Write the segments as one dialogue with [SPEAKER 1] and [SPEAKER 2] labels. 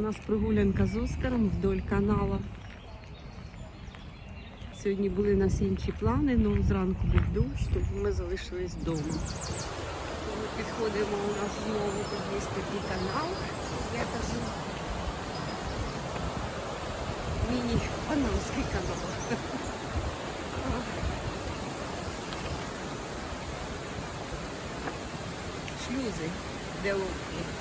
[SPEAKER 1] нас прогулянка з Оскаром вдоль канала. Сьогодні були у нас інші плани, але зранку був дощ, тому ми залишились вдома. Ми підходимо, у нас знову тут є такий канал, я кажу. Міні-панамський канал. Шлюзи, де лодки.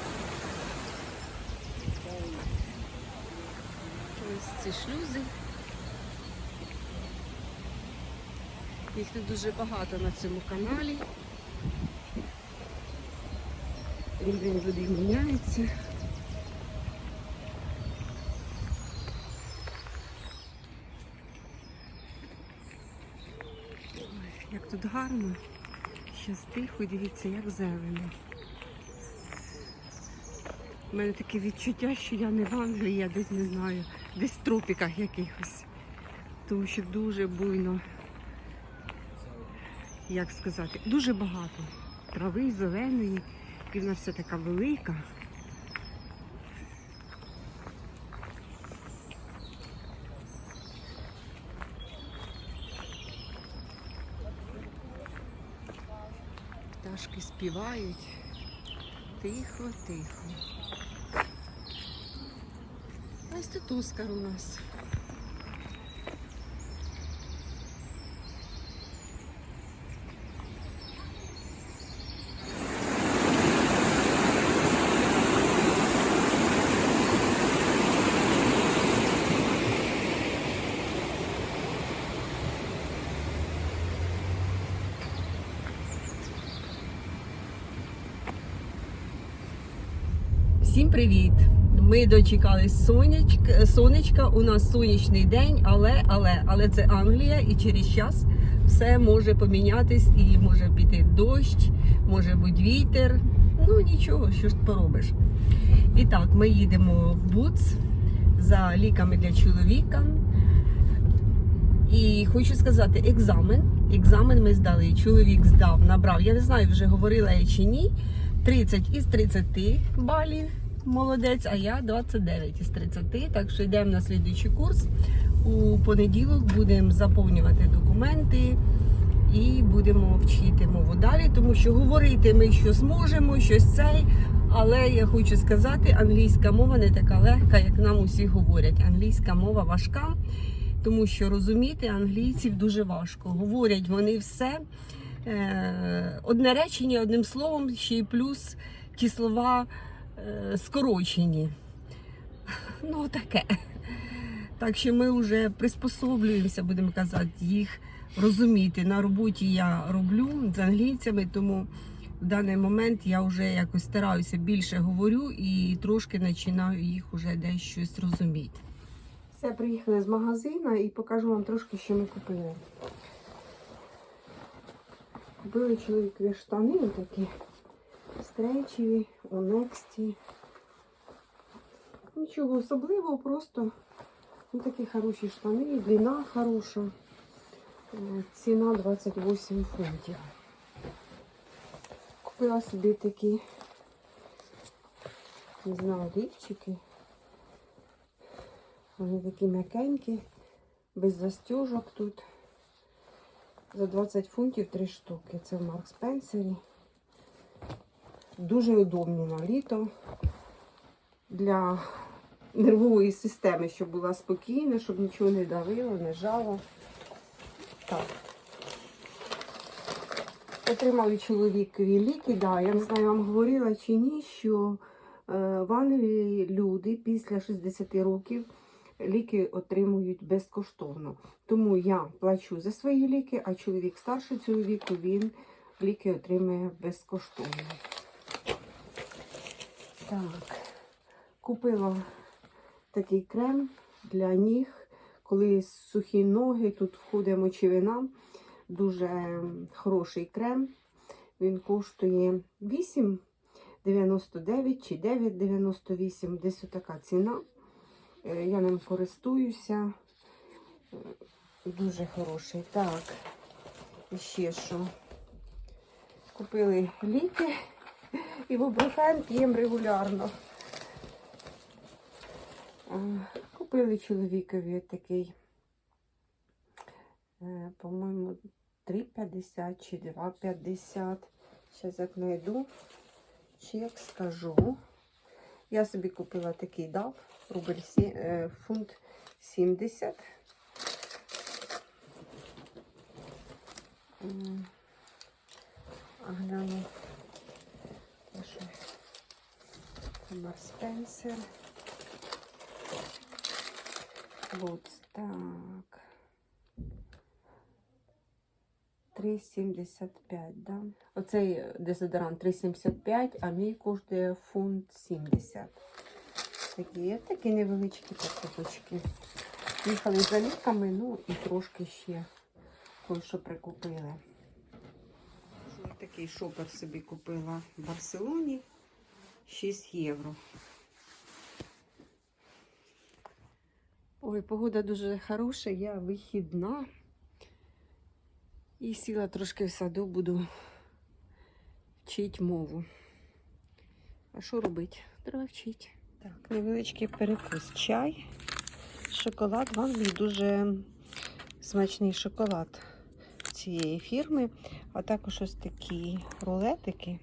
[SPEAKER 1] Ось ці шлюзи. Їх не дуже багато на цьому каналі. Рівень води міняється. Як тут гарно, щас тихо, дивіться, як зелено. У мене таке відчуття, що я не в Англії, я десь не знаю, десь в тропіках якихось. Тому що дуже буйно, як сказати, дуже багато трави зеленої, і вона вся така велика. Пташки співають. Тихо, тихо. Ось тут Оскар у нас. Всім привіт! Ми дочекались сонячка, сонечка. У нас сонячний день, але, але, але це Англія, і через час все може помінятись і може піти дощ, може бути вітер. Ну нічого, що ж поробиш. І так, ми їдемо в Буц за ліками для чоловіка. І хочу сказати, екзамен. Екзамен ми здали. Чоловік здав, набрав. Я не знаю, вже говорила я чи ні. 30 із 30 балів. Молодець, а я 29 із 30. Так що йдемо на слідуючий курс. У понеділок будемо заповнювати документи і будемо вчити мову далі, тому що говорити ми що зможемо, щось цей. Але я хочу сказати, англійська мова не така легка, як нам усі говорять. Англійська мова важка, тому що розуміти англійців дуже важко. Говорять вони все. Е, Одне речення, одним словом, ще й плюс ті слова скорочені. Ну, таке. Так що ми вже приспособлюємося, будемо казати, їх розуміти. На роботі я роблю з англійцями, тому в даний момент я вже якось стараюся більше говорю і трошки починаю їх вже десь щось розуміти. Все, приїхали з магазину і покажу вам трошки, що ми купили. Купили чоловікові штани такі стрейчеві, у Нексті. Нічого особливого, просто ну, такі хороші штани, длина хороша. Ціна 28 фунтів. Купила собі такі, не знаю, лівчики. Вони такі м'якенькі, без застежок тут. За 20 фунтів 3 штуки. Це в Марк Спенсері. Дуже удобні на літо для нервової системи, щоб була спокійна, щоб нічого не давило, не жало. Так. Отримали чоловікові ліки. Да, я не знаю, вам говорила чи ні, що е, в Англії люди після 60 років ліки отримують безкоштовно. Тому я плачу за свої ліки, а чоловік старший цього віку, він ліки отримує безкоштовно. Так, купила такий крем для ніг. Коли сухі ноги, тут входить мочевина. Дуже хороший крем. Він коштує 8,99 чи 9,98. Десь така ціна. Е, Я ним користуюся. Е, Дуже хороший. Так, ще що. Купили ліки і воброфен п'ємо регулярно. Купили чоловікові такий, е, по-моєму, 3,50 чи 2,50. Зараз як знайду, чек скажу. Я собі купила такий дав, рубль е, фунт 70. Гляну, те, що це Марк Спенсер. Бутс, так. 3,75, да? Оцей дезодорант 3,75, а мій коштує фунт 70. Такі, такі невеличкі покупочки. Їхали за ліками, ну і трошки ще кое-що прикупили. Такий шопер собі купила в Барселоні. 6 євро. Ой, погода дуже хороша, я вихідна. І сіла трошки в саду, буду вчити мову. А що робити? Треба вчити. Так, невеличкий перекус. Чай, шоколад. В Англії дуже смачний шоколад цієї фірми. А також ось такі рулетики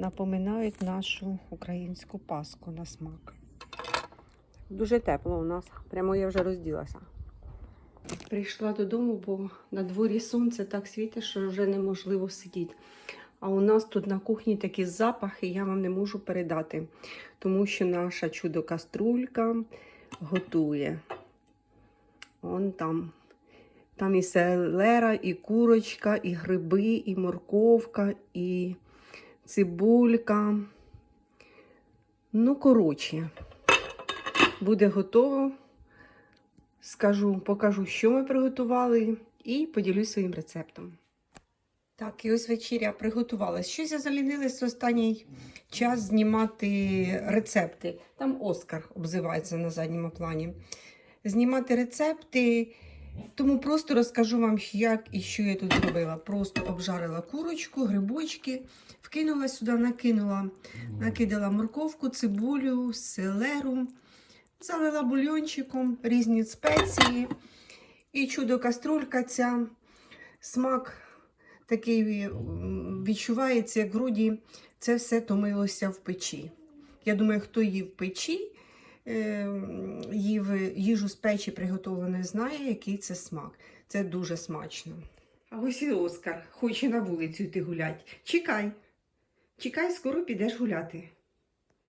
[SPEAKER 1] напоминають нашу українську паску на смак. Дуже тепло у нас. Прямо я вже розділася. Прийшла додому, бо на дворі сонце так світить, що вже неможливо сидіти. А у нас тут на кухні такі запахи, я вам не можу передати, тому що наша чудо-каструлька готує. Он там. Там і селера, і курочка, і гриби, і морковка, і цибулька. Ну, коротше, буде готово. Скажу, покажу, що ми приготували, і поділюсь своїм рецептом. Так, і ось вечеря приготувалась. Щось я залінилась останній час знімати рецепти. Там Оскар обзивається на задньому плані. Знімати рецепти, тому просто розкажу вам, як і що я тут зробила. Просто обжарила курочку, грибочки, вкинула сюди, накинула, накидала морковку, цибулю, селеру. Залила бульйончиком, різні спеції. І чудо каструлька ця. Смак такий відчувається, як вроді це все томилося в печі. Я думаю, хто їв в печі, їв їжу з печі приготовлену, знає, який це смак. Це дуже смачно. А ось і Оскар хоче на вулицю йти гулять. Чекай, чекай, скоро підеш гуляти.